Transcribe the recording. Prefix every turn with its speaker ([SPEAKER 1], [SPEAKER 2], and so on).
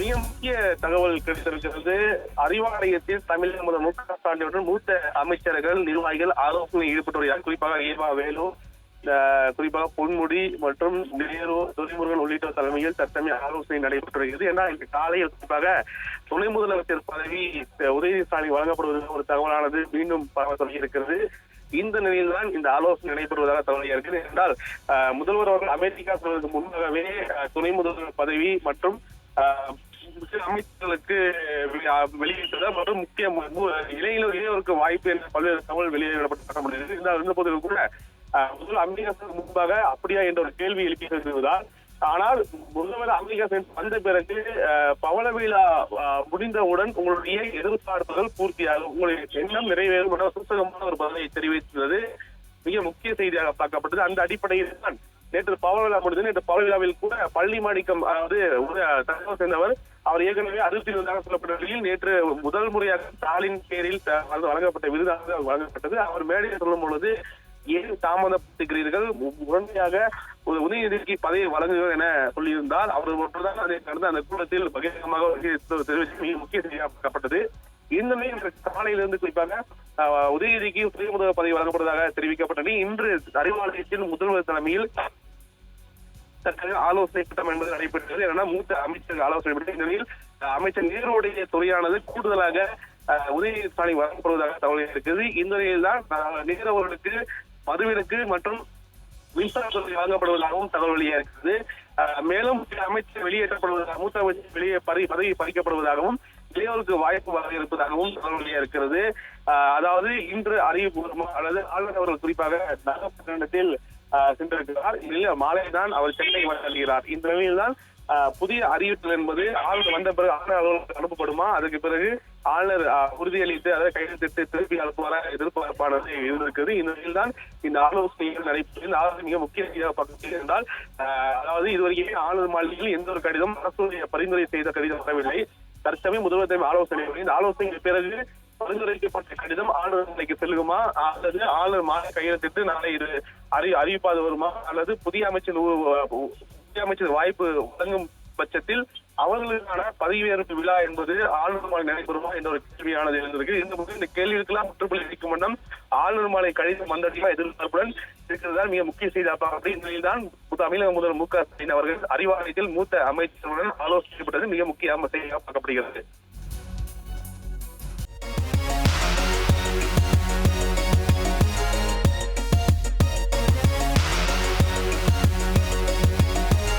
[SPEAKER 1] மிக முக்கிய தகவல் கிடைத்திருக்கிறது. அறிவாலயத்தில் தமிழக முதல் மு க ஸ்டாலினுடன் மூத்த அமைச்சர்கள் நிர்வாகிகள் ஆலோசனை ஈடுபட்டு வருகிறார் குறிப்பாக ஈவா வேலு அஹ், குறிப்பாக பொன்முடி மற்றும் நேரு துரைமுருகன் உள்ளிட்ட தலைமையில் தற்சமய ஆலோசனை நடைபெற்று வருகிறது ஏன்னா இன்று காலையில் குறிப்பாக துணை முதலமைச்சர் பதவி அஹ், உதயநிதி ஸ்டாலின் வழங்கப்படுவது ஒரு தகவலானது மீண்டும் பரவ தொடங்கியிருக்கிறது. இந்த நிலையில் தான் இந்த ஆலோசனை நடைபெறுவதாக தகவல் இருக்குது. என்றால் முதல்வர் அவர்கள் அமெரிக்கா செல்வதற்கு முன்பாகவே துணை முதல்வர் பதவி மற்றும் அமைச்சர்களுக்கு வெளியிட்டது மற்றும் முக்கிய மு- இளைஞர் இளையோருக்கு வாய்ப்பு என்ற பல்வேறு தகவல் வெளியிடப்பட்டு இருந்த போதிலும் கூட முதல் அமெரிக்கா முன்பாக அப்படியா என்ற ஒரு கேள்வி எழுப்பியிருந்ததால் ஆனால் முதல்வர் அமெரிக்கா சென்று வந்த பிறகு அஹ், பவள விழா முடிந்தவுடன் உங்களுடைய எதிர்பார்ப்புகள் பூர்த்தியாகும். உங்களுடைய எண்ணம் நிறைவேறும் என சுத்தகமான ஒரு பதிலை தெரிவித்துள்ளது. மிக முக்கிய செய்தியாக பார்க்கப்பட்டது. அந்த அடிப்படையில் தான் நேற்று பவள விழா முடிந்தது நேற்று பவள விழாவில் கூட பள்ளி மாணிக்கம் அதாவது தகவல் சேர்ந்தவர் அவர் ஏற்கனவே அதிருப்தி இருந்ததாக சொல்லப்பட்ட நிலையில் நேற்று முதல் முறையாக ஸ்டாலின் பேரில் வழங்கப்பட்ட விருதாக வழங்கப்பட்டது. அவர் மேடையில் சொல்லும் பொழுது ஏன் தாமதப்படுத்துகிறீர்கள்? உடனடியாக ஒரு உதயநிதிக்கு பதவி வழங்குகிறோம் என சொல்லியிருந்தால் அவர் மட்டும்தான் அதை கடந்த அந்த கூட்டத்தில் பகிரங்கமாக தெரிவித்து மிக முக்கிய செய்யப்பட்டது இன்னுமே காலையிலிருந்து குறிப்பாக அஹ், உதயநிதிக்கு துணை முதல்வர் பதவி வழங்கப்படுவதாக தெரிவிக்கப்பட்டது. இன்று அறிவாலயத்தில் முதல்வர் தலைமையில் தற்காலிக ஆலோசனை கூட்டம் என்பது நடைபெற்றது. ஏன்னா மூத்த அமைச்சர் ஆலோசனை பெற்று இந்த நிலையில் அமைச்சர் நேருடைய துறையானது கூடுதலாக அஹ், உதயநிதி வழங்கப்படுவதாக தகவல் இருக்குது இந்த நிலையில் தான் நேரு அவர்களுக்கு மதுவிலக்கு மற்றும் மின்சாரத்துறை வழங்கப்படுவதாகவும் தகவல் வெளியாகிறது மேலும் அமைச்சர் வெளியேற்றப்படுவதாக மூத்த அமைச்சர் வெளியே பதவி பதவி பறிக்கப்படுவதாகவும் இளையோருக்கு வாய்ப்பு வர இருப்பதாகவும் தகவல் இருக்கிறது. அதாவது இன்று அறிவுபூர்வமா அல்லது ஆளுநர் அவர்கள் குறிப்பாக நாகப்பட்டினத்தில் அஹ், சென்றிருக்கிறார். இதில் மாலை தான் அவர் சென்னை வருகிறார் இந்த நிலையில் தான் புதிய அறிவித்தல் என்பது ஆளுநர் வந்த பிறகு ஆளுநர் அலுவலகம் அனுப்பப்படுமா? அதுக்கு பிறகு ஆளுநர் உறுதியளித்து அதை கையெழுத்திட்டு திருப்பி அனுப்புவார? எதிர்பார்ப்பானது இருந்திருக்கிறது. இந்த நிலையில் தான் இந்த ஆலோசனைகள் நடைபெற்று இந்த ஆலோசனை மிக முக்கிய செய்தியாக என்றால் அதாவது இதுவரைக்கும் ஆளுநர் மாளிகையில் எந்த ஒரு கடிதம் அரசுடைய பரிந்துரை செய்த கடிதம் வரவில்லை. தற்சமயம் முதல்வர் தலைமை ஆலோசனை இந்த ஆலோசனைக்கு பிறகு பரிந்துரைக்கப்பட்ட கடிதம் ஆளுநர் நிலைக்கு செல்லுமா? அல்லது ஆளுநர் மாலை கையெழுத்திட்டு நாளை இது அறி அறிவிப்பாது வருமா? அல்லது புதிய அமைச்சர் புதிய அமைச்சர் வாய்ப்பு வழங்கும் பட்சத்தில் அவர்களுக்கான பதவியேற்பு விழா என்பது ஆளுநர் மாலை நடைபெறுமா என்ற ஒரு கேள்வியானது இருந்திருக்கு இந்த போது இந்த கேள்விகளுக்கெல்லாம் முற்றுப்புள்ளி அளிக்கும் வண்ணம் ஆளுநர் மாலை கடிதம் வந்தடையுமா எதிர்பார்ப்புடன் இருக்கிறதால் மிக முக்கிய செய்தி அப்படி இந்த தமிழக முதல்வர் மு க ஸ்டாலின் அவர்கள் அறிவாலயத்தில் மூத்த அமைச்சருடன் ஆலோசிக்கப்பட்டது மிக முக்கிய செய்தியாக பார்க்கப்படுகிறது.